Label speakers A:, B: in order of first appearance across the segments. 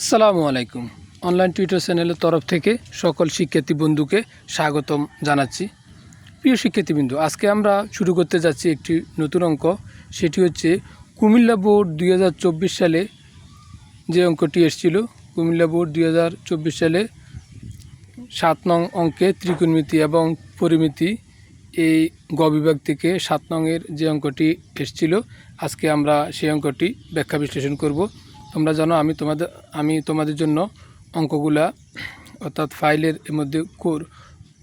A: আসসালামু আলাইকুম। Online Twitter চ্যানেলের তরফ থেকে সকল শিক্ষার্থী বন্ধুকে স্বাগতম জানাচ্ছি। প্রিয় শিক্ষার্থী বিন্দু আজকে আমরা শুরু করতে যাচ্ছি একটি নতুন অঙ্ক। সেটি হচ্ছে কুমিল্লা বোর্ড দুই হাজার চব্বিশ সালে যে অঙ্কটি এসেছিল, কুমিল্লা বোর্ড দুই হাজার চব্বিশ সালে সাত নং অঙ্কে ত্রিকোণমিতি এবং পরিমিতি এই গ বিভাগ থেকে সাত নংয়ের যে অঙ্কটি এসেছিল, আজকে আমরা সেই অঙ্কটি ব্যাখ্যা বিশ্লেষণ করব। তোমরা জানো আমি তোমাদের আমি তোমাদের জন্য অঙ্কগুলা, অর্থাৎ ফাইলের মধ্যে কর-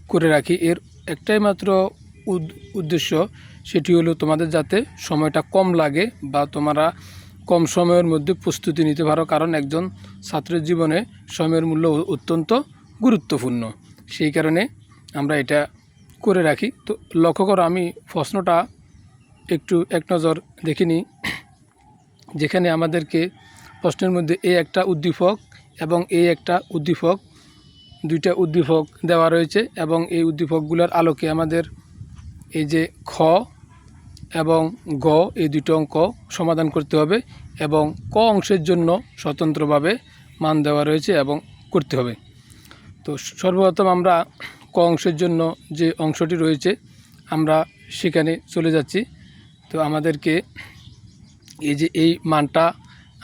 A: করে রাখি। এর একটাই মাত্র উদ- উদ্দেশ্য সেটি হলো তোমাদের যাতে সময়টা কম লাগে বা তোমরা কম সময়ের মধ্যে প্রস্তুতি নিতে পারো, কারণ একজন ছাত্রের জীবনে সময়ের মূল্য অত্যন্ত গুরুত্বপূর্ণ। সেই কারণে আমরা এটা করে রাখি। তো লক্ষ্য করো, আমি প্রশ্নটা একটু এক নজর দেখে নিই যেখানে আমাদেরকে প্রশ্নের মধ্যে এ একটা উদ্দীপক এবং এ একটা উদ্দীপক, দুইটা উদ্দীপক দেওয়া রয়েছে এবং এই উদ্দীপকগুলোর আলোকে আমাদের এই যে খ এবং গ, এই দুটো অঙ্ক সমাধান করতে হবে এবং ক অংশের জন্য স্বতন্ত্রভাবে মান দেওয়া রয়েছে এবং করতে হবে। তো সর্বপ্রথম আমরা ক অংশের জন্য যে অংশটি রয়েছে, আমরা সেখানে চলে যাচ্ছি। তো আমাদেরকে এই যে এই মানটা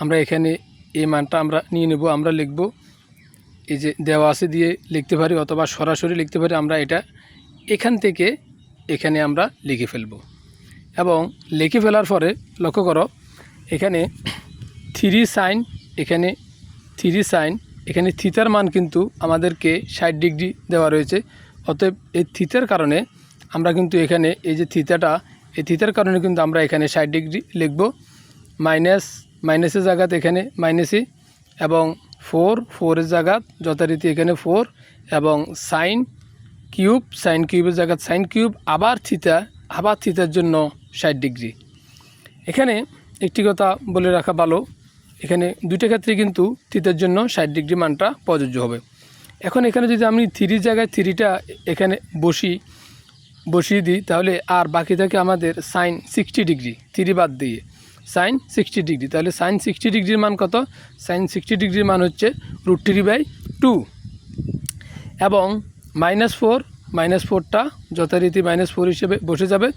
A: আমরা এখানে এই মানটা আমরা নিয়ে নেব, আমরা লিখব। এই যে দেওয়া আছে দিয়ে লিখতে পারি অথবা সরাসরি লিখতে পারি, আমরা এটা এখান থেকে এখানে আমরা লিখে ফেলব। এবং লিখে ফেলার পরে লক্ষ্য করো, এখানে থ্রি সাইন এখানে থ্রি সাইন এখানে থিতার মান কিন্তু আমাদেরকে ষাট ডিগ্রি দেওয়া রয়েছে। অতএব এই থিতার কারণে আমরা কিন্তু এখানে এই যে থিতাটা এই থিতার কারণে কিন্তু আমরা এখানে ষাট ডিগ্রি লিখব। মাইনাস মাইনাসের জায়গাতে এখানে মাইনাসই এবং ফোর ফোরের জায়গাত যথারীতি এখানে ফোর এবং সাইন কিউব সাইন কিউবের জায়গায় সাইন কিউব আবার থিতা আবার থিতার জন্য ষাট ডিগ্রি। এখানে একটি কথা বলে রাখা ভালো, এখানে দুইটা ক্ষেত্রে কিন্তু থিতার জন্য ষাট ডিগ্রি মানটা প্রযোজ্য হবে। এখন এখানে যদি আমি থ্রির জায়গায় থ্রিটা এখানে বসি, বসিয়ে দিই, তাহলে আর বাকি থাকে আমাদের সাইন সিক্সটি ডিগ্রি থ্রি বাদ দিয়ে। Sine sixty degree. তাহলে সাইন সিক্সটি ডিগ্রির মান কত? সাইন সিক্সটি ডিগ্রির মান হচ্ছে রুট থ্রি বাই টু। এবং মাইনাস ফোর, মাইনাস ফোরটা যথারীতি মাইনাস ফোর হিসেবে বসে যাবে।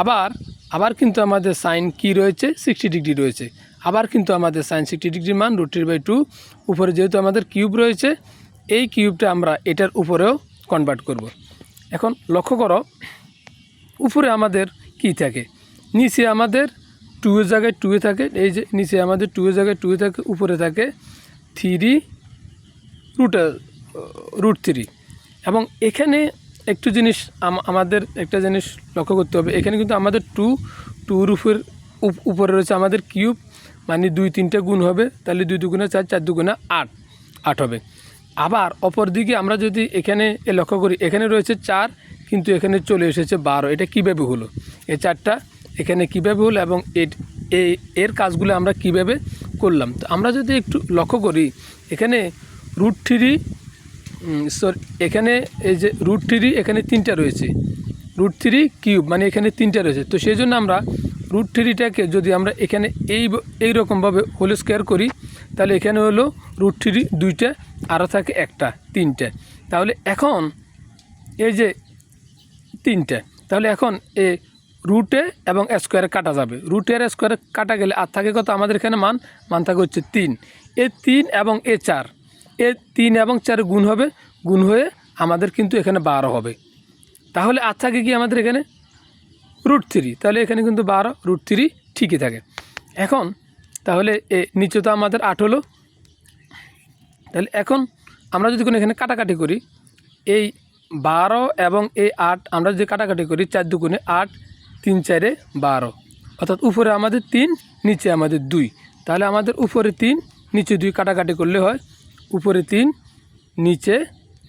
A: আবার আবার কিন্তু আমাদের সাইন কি রয়েছে? সিক্সটি ডিগ্রি রয়েছে। আবার কিন্তু আমাদের সাইন সিক্সটি ডিগ্রির মান রুট থ্রি বাই টু। উপরে যেহেতু আমাদের কিউব রয়েছে, এই কিউবটা আমরা এটার উপরেও কনভার্ট করব। এখন লক্ষ্য করো, উপরে আমাদের কি থাকে? নিচে আমাদের টু এর জায়গায় টু এ থাকে, এই যে নিচে আমাদের টু এর জায়গায় টু এ থাকে, উপরে থাকে থ্রি রুট রুট থ্রি এবং এখানে একটু জিনিস আমাদের একটা জিনিস লক্ষ্য করতে হবে, এখানে কিন্তু আমাদের টু টু রুফের উপরে রয়েছে আমাদের কিউব মানে দুই তিনটে গুণ হবে, তাহলে দুই দুগুণা চার চার দুগুণে আট আট হবে। আবার অপর দিকে আমরা যদি এখানে লক্ষ্য করি, এখানে রয়েছে চার, কিন্তু এখানে চলে এসেছে বারো, এটা কীভাবে হলো? এই চারটা এখানে কীভাবে হলো এবং এর- কাজগুলো আমরা কীভাবে করলাম। তো আমরা যদি একটু লক্ষ্য করি, এখানে রুট থ্রি সরি এখানে এই যে রুট থ্রি এখানে তিনটা রয়েছে। রুট থ্রি কিউব মানে এখানে তিনটা রয়েছে। তো সেই জন্য আমরা রুট থ্রিটাকে যদি আমরা এখানে এই এই রকমভাবে হোল স্কোয়ার করি, তাহলে এখানে হলো রুট থ্রি দুইটা আরও থাকে একটা, তিনটে। তাহলে এখন এই যে তিনটে, তাহলে এখন এ রুটে এবং স্কোয়ারে কাটা যাবে। রুটে আর স্কোয়ারে কাটা গেলে আর থাকে কত? আমাদের এখানে মান মান থাকে হচ্ছে তিন। এ তিন এবং এ চার। এ তিন এবং চার গুণ হবে, গুণ হয়ে আমাদের কিন্তু এখানে বারো হবে। তাহলে আর থাকে কি আমাদের এখানে? রুট থ্রি তাহলে এখানে কিন্তু বারো রুট থ্রি ঠিকই থাকে। এখন তাহলে এ নিচে তো আমাদের আট হলো। তাহলে এখন আমরা যদি কোনো এখানে কাটাকাটি করি, এই বারো এবং এই আট আমরা যদি কাটাকাটি করি, চার দুগুণে আট তিন, চারে বারো। অর্থাৎ উপরে আমাদের তিন, নিচে আমাদের দুই। তাহলে আমাদের উপরে তিন, নিচে দুই কাটাকাটি করলে হয় উপরে তিন, নিচে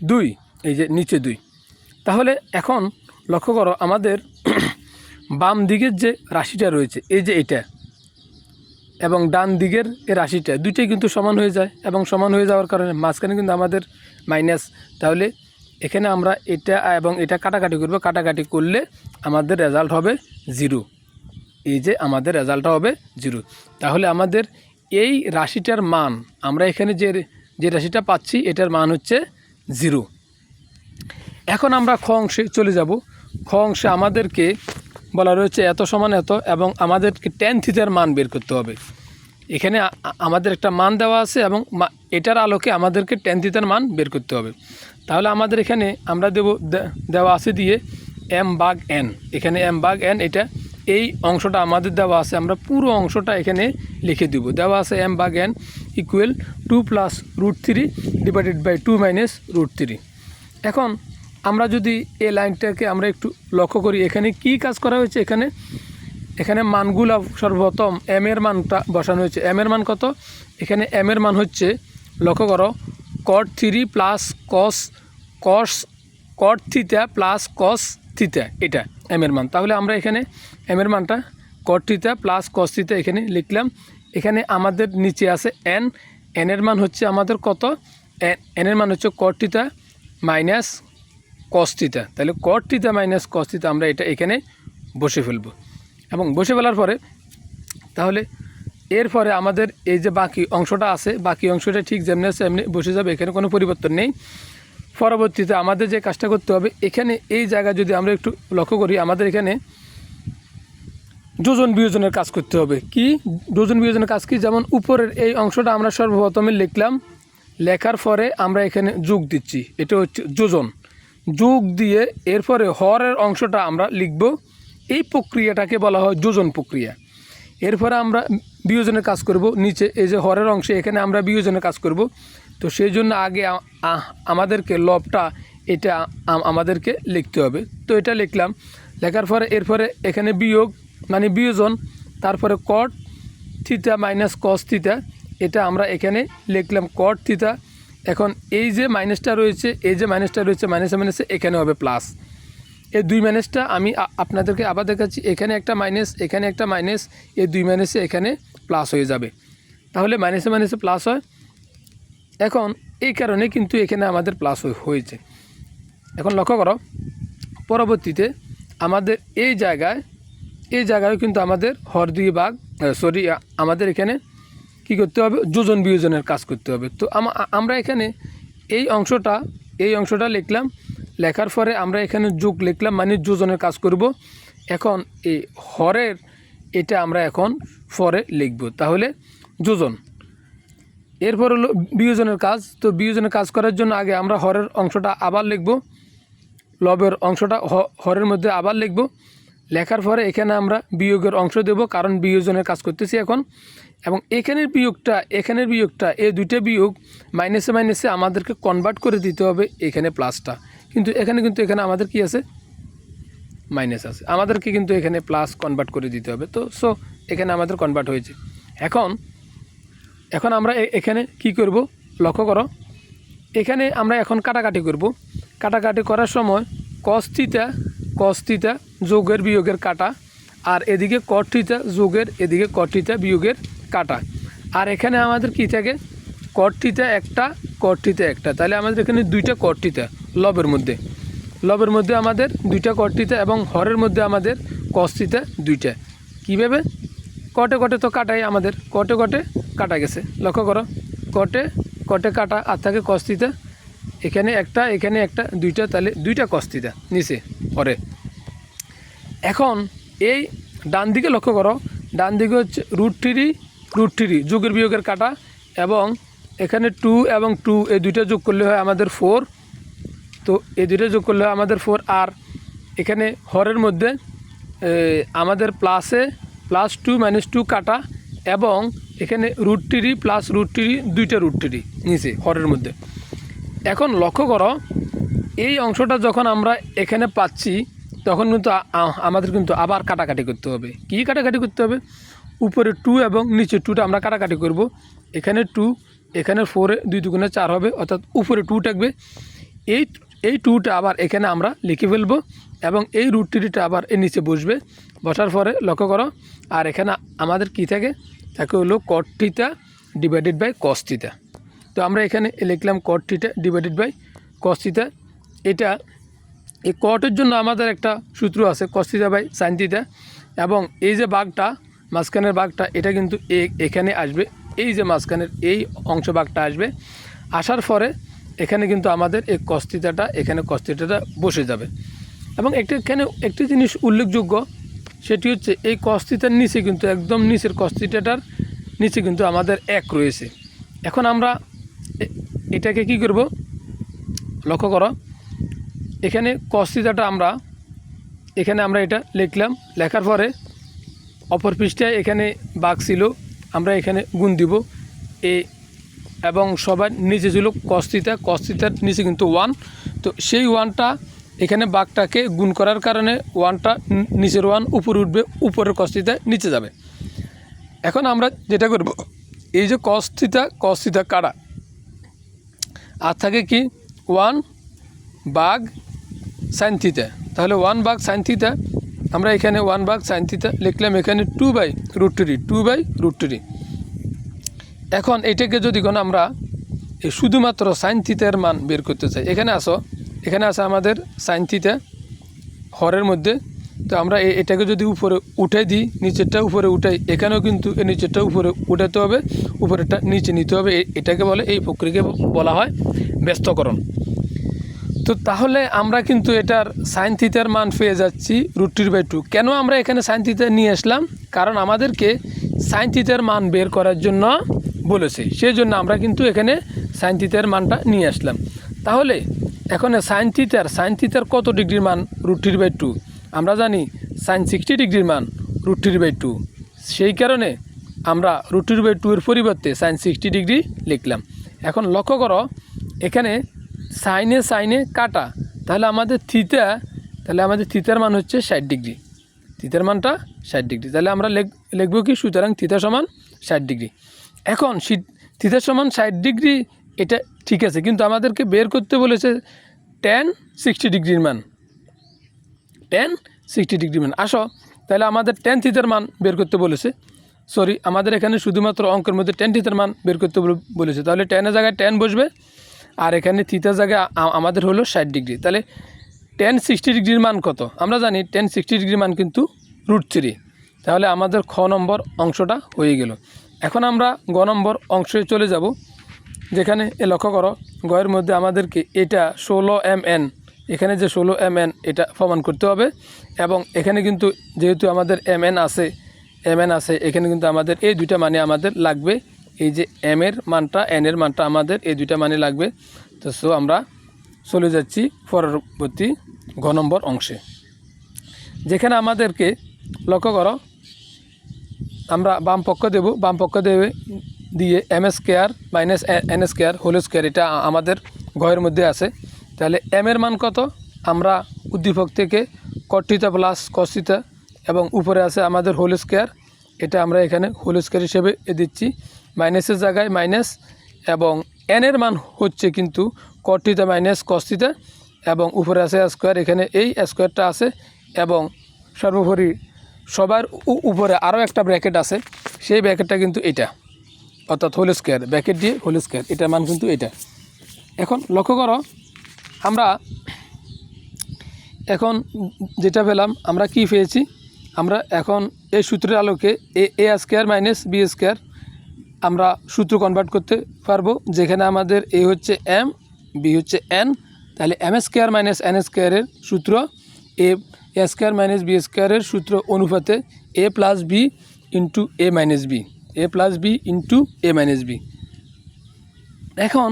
A: দুই। এই যে নিচে দুই। তাহলে এখন লক্ষ্য করো আমাদের বাম দিকের যে রাশিটা রয়েছে, এই যে এটা, এবং ডান দিকের এই রাশিটা, দুইটাই কিন্তু সমান হয়ে যায়, এবং সমান হয়ে যাওয়ার কারণে মাঝখানে কিন্তু আমাদের মাইনাস। তাহলে এখানে আমরা এটা, এবং এটা কাটাকাটি করব। কাটাকাটি করলে আমাদের রেজাল্ট হবে জিরো এই যে আমাদের রেজাল্টটা হবে জিরো তাহলে আমাদের এই রাশিটার মান, আমরা এখানে যে যে রাশিটা পাচ্ছি, এটার মান হচ্ছে জিরো এখন আমরা খ অংশে চলে যাব। খ অংশে আমাদেরকে বলা রয়েছে এত সমান এত, এবং আমাদেরকে টেন থিটার মান বের করতে হবে। এখানে আমাদের একটা মান দেওয়া আছে, এবং এটার আলোকে আমাদেরকে টেন থিটার মান বের করতে হবে। তাহলে আমাদের এখানে আমরা দেব দেওয়া আছে দিয়ে এম বাগ এন এখানে এম বাগ এন এটা এই অংশটা আমাদের দেওয়া আছে, আমরা পুরো অংশটা এখানে লিখে দেব। দেওয়া আছে M bug N equal to plus root three divided by two minus root three এখন আমরা যদি এই লাইনটাকে আমরা একটু লক্ষ্য করি, এখানে কি কাজ করা হয়েছে এখানে? এখানে মানগুলো সর্বপ্রথম এম এর মানটা বসানো হয়েছে। এম এর মান কত? এখানে এম এর মান হচ্ছে, লক্ষ্য করো cot three plus cos cos cot theta plus cos theta এটা এম এর মান। তাহলে আমরা এখানে এম এর মানটা কট থিতা প্লাস কস থিতা এখানে লিখলাম। এখানে আমাদের নিচে আছে এন এন এর মান হচ্ছে আমাদের কত? এন এর মান হচ্ছে কট থিতা মাইনাস কস্তিতা তাহলে কট থিতা মাইনাস কস্তিতা আমরা এটা এখানে বসে ফেলব। এবং বসে ফেলার পরে তাহলে এরপরে আমাদের এই যে বাকি অংশটা আছে, বাকি অংশটা ঠিক যেমনি আছে এমনি বসে যাবে, এখানে কোনো পরিবর্তন নেই। পরবর্তীতে আমাদের যে কাজটা করতে হবে, এখানে এই জায়গা যদি আমরা একটু লক্ষ্য করি, আমাদের এখানে যোজন বিয়োজনের কাজ করতে হবে। কি? যোজন বিয়োজনের কাজ কি? যেমন উপরের এই অংশটা আমরা সর্বপ্রথমে লিখলাম, লেখার পরে আমরা এখানে যোগ দিচ্ছি, এটা হচ্ছে যোজন। যোগ দিয়ে এরপরে হরের অংশটা আমরা লিখব। এই প্রক্রিয়াটাকে বলা হয় যোজন প্রক্রিয়া। এরপরে আমরা বিয়োজনের কাজ করব, নিচে এই যে হরের অংশে এখানে আমরা বিয়োজনের কাজ করব। তো সেই জন্য আগে আমাদেরকে লবটা এটা আমাদেরকে লিখতে হবে। তো এটা লিখলাম। লেখার পরে এরপরে এখানে বিয়োগ মানে বিয়োজন, তারপরে কট থিতা মাইনাস কস থিতা এটা আমরা এখানে লিখলাম কট থিতা এখন এই যে মাইনাসটা রয়েছে, এই যে মাইনাসটা রয়েছে মাইনাসে মাইনাসে এখানে হবে প্লাস এই দুই মাইনাসটা আমি আপনাদেরকে আবার দেখাচ্ছি। এখানে একটা মাইনাস এখানে একটা মাইনাস এই দুই মাইনাসে এখানে প্লাস হয়ে যাবে। তাহলে মাইনাসে মাইনাসে প্লাস হয়। এখন এই কারণে কিন্তু এখানে আমাদের প্লাস হয়েছে। এখন লক্ষ্য করো, পরবর্তীতে আমাদের এই জায়গায় এই জায়গায় কিন্তু আমাদের হর দুই ভাগ সরি আমাদের এখানে কি করতে হবে? যোজন বিয়োজনের কাজ করতে হবে। তো আমা- আমরা এখানে এই অংশটা এই অংশটা লিখলাম। লেখার পরে আমরা এখানে যোগ লিখলাম মানে যোজনের কাজ করব। এখন এই হরের এটা আমরা এখন পরে লিখব। তাহলে যোজন। এরপর হলো বিয়োজনের কাজ। তো বিয়োজনের কাজ করার জন্য আগে আমরা হরের অংশটা আবার লিখব। লবের অংশটা হরের মধ্যে আবার লিখব। লেখার পরে এখানে আমরা বিয়োগের অংশ দেব, কারণ বিয়োজনের কাজ করতেছি এখন। এবং এখানের বিয়োগটা এখানের বিয়োগটা, এই দুইটা বিয়োগ মাইনাসে মাইনাসে আমাদেরকে কনভার্ট করে দিতে হবে এখানে প্লাসটা কিন্তু এখানে কিন্তু এখানে আমাদের কি আছে? মাইনাস আছে। আমাদেরকে কিন্তু এখানে প্লাস কনভার্ট করে দিতে হবে। তো সো এখানে আমাদের কনভার্ট হয়েছে। এখন এখন আমরা এখানে কি করব? লক্ষ্য করো। এখানে আমরা এখন কাটাকাটি করব। কাটাকাটি করার সময় কস্তিতা কস্তিতা যোগের বিয়োগের কাটা আর এদিকে কর্থিতা যোগের, এদিকে কর্থিতা বিয়োগের কাটা। আর এখানে আমাদের কি থাকে? কর্থিতা একটা কর্থিতা একটা। তাহলে আমাদের এখানে দুইটা কর্থিতা লবের মধ্যে। লবের মধ্যে আমাদের দুইটা কর্তিতা এবং হরের মধ্যে আমাদের কস্তিতা দুইটা। কীভাবে? কটে কটে তো কাটাই আমাদের। কটে কটে কাটা গেছে। লক্ষ্য করো। কটে কটে কাটা আর থাকে কস্তিতা। এখানে একটা এখানে একটা, দুইটা, তাহলে দুইটা কস্তিতা, নিচে, হরে। এখন এই ডান দিকে লক্ষ্য করো। ডান দিকে হচ্ছে রুট থ্রি রুট থ্রি, যুগের বিয়োগের কাটা এবং এখানে টু এবং টু এই দুইটা যোগ করলে হয় আমাদের ফোর তো এই দুইটা যোগ করলে হয় আমাদের ফোর আর এখানে হরের মধ্যে আমাদের প্লাসে প্লাস টু মাইনাস টু কাটা, এবং এখানে root three plus root three দুইটা রুট থ্রি নিচে হরের মধ্যে। এখন লক্ষ্য করো, এই অংশটা যখন আমরা এখানে পাচ্ছি, তখন কিন্তু আমাদের কিন্তু আবার কাটাকাটি করতে হবে। কি কাটাকাটি করতে হবে? উপরে টু এবং নিচে টুটা আমরা কাটাকাটি করব। এখানে টু এখানে ফোরে দুই দুগুণে চার হবে, অর্থাৎ উপরে টু থাকবে। এই এই টুটা আবার এখানে আমরা লিখে ফেলব এবং এই রুট থ্রিটা আবার এর নিচে বসবে। বসার পরে লক্ষ্য করো, আর এখানে আমাদের কি থাকে? তাকে হলো কট ডিভাইডেড বাই কস তো আমরা এখানে লিখলাম কট ডিভাইডেড বাই কস এটা, এই কটের জন্য আমাদের একটা সূত্র আছে কস বাই সাইন এবং এই যে বাঘটা, মাঝখানের বাঘটা, এটা কিন্তু এখানে আসবে। এই যে মাঝখানের এই অংশ ভাগটা আসবে, আসার পরে এখানে কিন্তু আমাদের এই কস্তিতাটা এখানে কস্তিতাটা বসে যাবে। এবং একটি এখানে একটি জিনিস উল্লেখযোগ্য, সেটি হচ্ছে এই কস্তিতার নিচে কিন্তু, একদম নিচের কস্তিটাটার নিচে কিন্তু আমাদের এক রয়েছে। এখন আমরা এটাকে কি করব? লক্ষ্য করো, এখানে কস্তিতাটা আমরা, এখানে আমরা এটা লিখলাম। লেখার পরে অপর পৃষ্ঠায় এখানে বাঘ ছিল আমরা এখানে গুণ দিব এ এবং সবার নিচে ছিল কস্তিতা কস্তিতার নিচে কিন্তু ওয়ান তো সেই ওয়ানটা এখানে বাঘটাকে গুণ করার কারণে ওয়ানটা নিচের ওয়ান উপরে উঠবে, উপরের কস্তিতা নিচে যাবে। এখন আমরা যেটা করব, এই যে কস্তিতা কস্তিতা কাড়া আর থাকে কি ওয়ান বাঘ সাইন থিতা তাহলে ওয়ান বাঘ সাইন থিতা আমরা এখানে ওয়ান বাঘ সাইন থিতা লিখলাম এখানে two by root three two by root three এখন এটাকে যদি কোনো আমরা এই শুধুমাত্র সাইন থিতার মান বের করতে চাই, এখানে আসো, এখানে আছে আমাদের সাইন থিতা হরের মধ্যে। তো আমরা এটাকে যদি উপরে উঠে দিই, নিচেরটা উপরে উঠাই, এখানেও কিন্তু এই নিচেরটা উপরে উঠাতে হবে, উপরেরটা নিচে নিতে হবে। এটাকে বলে, এই প্রক্রিয়াকে বলা হয় ব্যস্তকরণ। তো তাহলে আমরা কিন্তু এটার সাইন থিতার মান পেয়ে যাচ্ছি রুটির বাই টু কেন আমরা এখানে সাইন নিয়ে আসলাম? কারণ আমাদেরকে সাইন থিতার মান বের করার জন্য বলেছে। সেই জন্য আমরা কিন্তু এখানে সাইন থিতার মানটা নিয়ে আসলাম। তাহলে এখন সাইন থিতার সাইন থিতার কত ডিগ্রির মান রুটির বাই টু আমরা জানি সাইন সিক্সটি ডিগ্রির মান রুটির বাই টু সেই কারণে আমরা রুটির বাই টু এর পরিবর্তে সাইন সিক্সটি ডিগ্রি লিখলাম। এখন লক্ষ্য করো, এখানে সাইনে সাইনে কাটা। তাহলে আমাদের থিতা তাহলে আমাদের থিতার মান হচ্ছে ষাট ডিগ্রি। থিতার মানটা ষাট ডিগ্রি। তাহলে আমরা লেখ, লিখব কি? সুতরাং থিতা সমান ষাট ডিগ্রি। এখন থিতা সমান ষাট ডিগ্রি, এটা ঠিক আছে, কিন্তু আমাদেরকে বের করতে বলেছে টেন সিক্সটি ডিগ্রির মান। টেন সিক্সটি ডিগ্রি মান। আসো, তাহলে আমাদের টেন থিতার মান বের করতে বলেছে। সরি, আমাদের এখানে শুধুমাত্র অঙ্কের মধ্যে টেন থিতার মান বের করতে বলে- বলেছে। তাহলে টেনের জায়গায় টেন বসবে। আর এখানে থিতার জায়গায় আমাদের হলো ষাট ডিগ্রি। তাহলে টেন সিক্সটি ডিগ্রির মান কত? আমরা জানি টেন সিক্সটি ডিগ্রির মান কিন্তু রুট থ্রি তাহলে আমাদের খ নম্বর অংশটা হয়ে গেল। এখন আমরা গ নম্বর অংশে চলে যাব, যেখানে এ লক্ষ্য করো, গয়ের মধ্যে আমাদেরকে এটা ষোলো এম এন এখানে যে ষোলো এম এন এটা প্রমাণ করতে হবে। এবং এখানে কিন্তু যেহেতু আমাদের এম এন আছে এম এন আছে, এখানে কিন্তু আমাদের এই দুইটা মানে আমাদের লাগবে। এই যে এম এর মানটা এন এর মানটা আমাদের এই দুইটা মানে লাগবে। তো সো আমরা চলে যাচ্ছি পরবর্তী ঘ নম্বর অংশে। যেখানে আমাদেরকে লক্ষ্য করো, আমরা বাম পক্ষ দেব, বাম পক্ষ দেবে দিয়ে M S square minus N S whole square এটা আমাদের ঘরের মধ্যে আছে। তাহলে এম এর মান কত? আমরা উদ্দীপক থেকে কর্তিতা প্লাস কস্তিতা এবং উপরে আছে আমাদের হোল স্কোয়ার এটা আমরা এখানে হোল স্কোয়ার হিসেবে দিচ্ছি। মাইনাসের জায়গায় মাইনাস এবং এন এর মান হচ্ছে কিন্তু কর্তিতা মাইনাস কস্তিতা এবং উপরে আছে স্কোয়ার এখানে এই স্কোয়ারটা আছে এবং সর্বোপরি সবার উপরে আরও একটা ব্র্যাকেট আছে, সেই ব্র্যাকেটটা কিন্তু এটা, অর্থাৎ হোল স্কোয়ার ব্র্যাকেট দিয়ে হোল স্কোয়ার এটার মান কিন্তু এটা। এখন লক্ষ্য করো, আমরা এখন যেটা পেলাম, আমরা কি পেয়েছি? আমরা এখন এই সূত্রের আলোকে A A square minus B square আমরা সূত্র কনভার্ট করতে পারব। যেখানে আমাদের এ হচ্ছে এম বি হচ্ছে এন তাহলে এম স্কোয়ার মাইনাস এন স্কোয়ারের সূত্র এ স্কোয়ার মাইনাস বি স্কোয়ারের সূত্র অনুপাতে A plus B into A minus B A plus B into A minus B এখন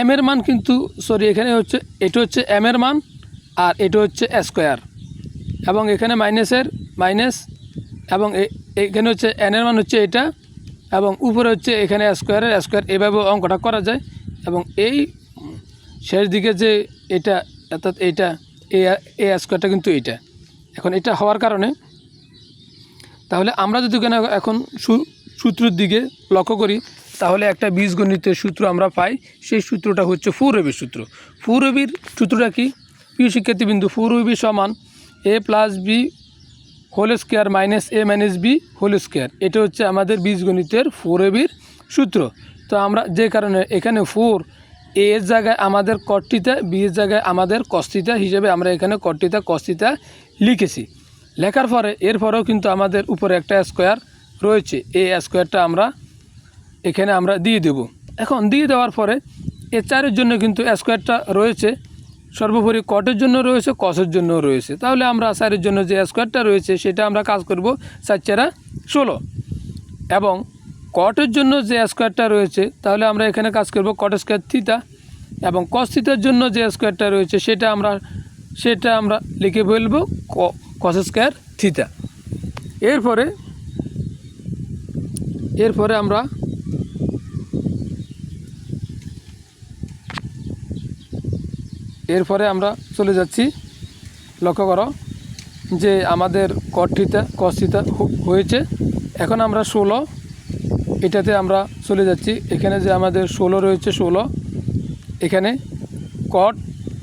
A: এম এর মান কিন্তু সরি এখানে হচ্ছে, এটা হচ্ছে এম এর মান আর এটা হচ্ছে স্কোয়ার এবং এখানে মাইনাসের মাইনাস এবং এখানে হচ্ছে এন এর মান হচ্ছে এটা, এবং উপরে হচ্ছে এখানে স্কোয়ারের স্কোয়ার এভাবে অঙ্কটা করা যায়। এবং এই শেষ দিকে যে এটা, অর্থাৎ এইটা এ স্কোয়ারটা কিন্তু এইটা এখন এটা হওয়ার কারণে, তাহলে আমরা যদি কেন এখন সূত্রের দিকে লক্ষ্য করি, তাহলে একটা বীজগণিতের সূত্র আমরা পাই, সেই সূত্রটা হচ্ছে ফুরবির সূত্র। ফুরবির সূত্রটা কি? প্রিয় শিক্ষার্থীবিন্দু ফুরবি সমান A plus B whole square minus A minus B whole square. এটা হচ্ছে আমাদের বীজগণিতের ফোরবির সূত্র। তো আমরা যে কারণে এখানে ফোর এ এর জায়গায় আমাদের কর্তিতা বি এর জায়গায় আমাদের কস্তিতা হিসেবে আমরা এখানে কর্তিতা কস্তিতা লিখেছি। লেখার পরে এরপরেও কিন্তু আমাদের উপরে একটা স্কোয়ার রয়েছে। এই স্কোয়ারটা আমরা এখানে আমরা দিয়ে দেব। এখন দিয়ে দেওয়ার পরে এ চারের জন্য কিন্তু স্কোয়ারটা রয়েছে। সর্বোপরি কটের জন্য রয়েছে, কসের জন্য রয়েছে। তাহলে আমরা চারের জন্য যে স্কোয়ারটা রয়েছে, সেটা আমরা কাজ করব চার চারা ষোলো। এবং কটের জন্য যে স্কোয়ারটা রয়েছে, তাহলে আমরা এখানে কাজ করব কট স্কোয়ার থিতা এবং কস থিতার জন্য যে স্কোয়ারটা রয়েছে, সেটা আমরা সেটা আমরা লিখে ফেলব কস স্কোয়ার থিতা এরপরে এরপরে আমরা এরপরে আমরা চলে যাচ্ছি। লক্ষ্য করো যে আমাদের কঠিতা কস্থিতা হয়েছে। এখন আমরা ষোলো, এটাতে আমরা চলে যাচ্ছি। এখানে যে আমাদের ষোলো রয়েছে, ষোলো, এখানে কট,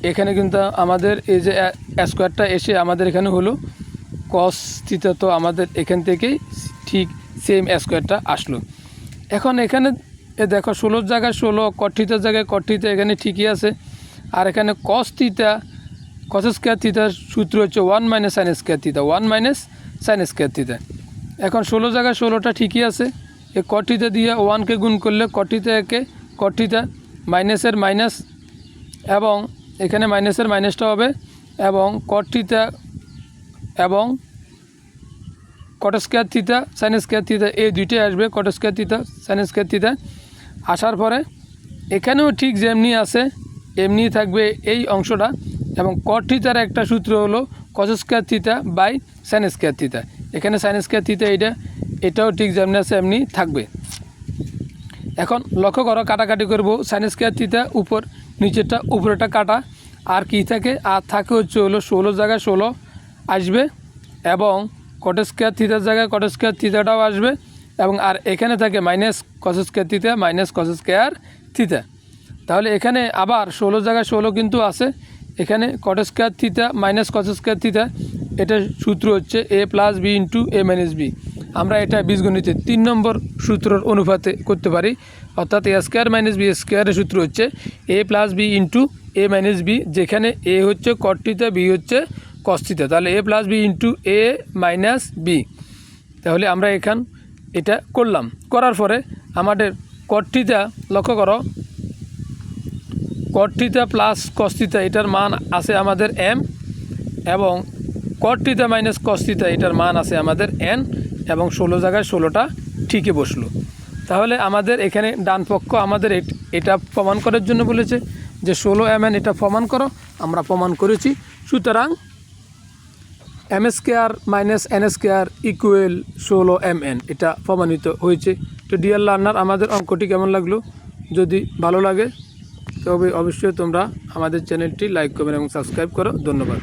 A: এখানে কিন্তু আমাদের এই যে স্কোয়ারটা এসে আমাদের এখানে হলো। কস তো আমাদের এখান থেকেই ঠিক সেম স্কোয়ারটা আসলো। এখন এখানে দেখো ষোলোর জায়গায় ষোলো কঠিতার জায়গায় কঠিতা এখানে ঠিকই আছে। আর এখানে কস থিতা কস স্কোয়ার থিতার সূত্র হচ্ছে one minus sine square theta one minus sine square theta এখন ষোলো জায়গায় ষোলোটা ঠিকই আছে। এই কঠিতা দিয়ে ওয়ানকে গুণ করলে কঠিতা একে কঠিতা মাইনাসের মাইনাস এবং এখানে মাইনাসের মাইনাসটা হবে, এবং কঠিতা এবং cot square theta sine square theta এই দুইটাই আসবে cot square theta sine square theta আসার পরে, এখানেও ঠিক যেমনি আছে এমনি থাকবে এই অংশটা এবং কট থিতার একটা সূত্র হলো cos square theta by sine square theta এখানে সাইন স্কোয়ার থিতা এটা এটাও ঠিক যেমনি আছে এমনি থাকবে। এখন লক্ষ্য করো কাটাকাটি করব সাইন স্কোয়ার থিতা উপর, নিচেরটা উপরেটা কাটা। আর কি থাকে? আর থাকে হচ্ছে হলো ষোলো জায়গায় ষোলো আসবে এবং কট স্কোয়ার থিতার জায়গায় কট স্কোয়ার থিতাটাও আসবে এবং আর এখানে থাকে minus cos square theta minus cos square theta তাহলে এখানে আবার ষোলো জায়গায় ষোলো কিন্তু আছে। এখানে cot square theta minus cot square theta এটা সূত্র হচ্ছে A plus B into A minus B আমরা এটা বীজগণিতে তিন নম্বর সূত্রর অনুপাতে করতে পারি। অর্থাৎ এ স্কোয়ার মাইনাস বি স্কোয়ারের সূত্র হচ্ছে A plus B into A minus B যেখানে এ হচ্ছে কটটিতে বি হচ্ছে কস্তিতে তাহলে A plus B into A minus B তাহলে আমরা এখান এটা করলাম। করার পরে আমাদের কটটিতা লক্ষ্য করো কটটিতা প্লাস কস্তিতা, এটার মান আছে আমাদের এম এবং কটটিতা মাইনাস কস্তিতা, এটার মান আছে আমাদের এন এবং ষোলো জায়গায় ষোলোটা ঠিকই বসল। তাহলে আমাদের এখানে ডান পক্ষ আমাদের এটা প্রমাণ করার জন্য বলেছে যে ষোলো এম এন এটা প্রমাণ করো, আমরা প্রমাণ করেছি। সুতরাং M square minus N square equal ষোলো এম এন এটা প্রমাণিত হয়েছে। তো ডিয়ার লার্নার আমাদের অঙ্কটি কেমন লাগল? যদি ভালো লাগে তবে অবশ্যই তোমরা আমাদের চ্যানেলটি লাইক করবেন এবং সাবস্ক্রাইব করো। ধন্যবাদ।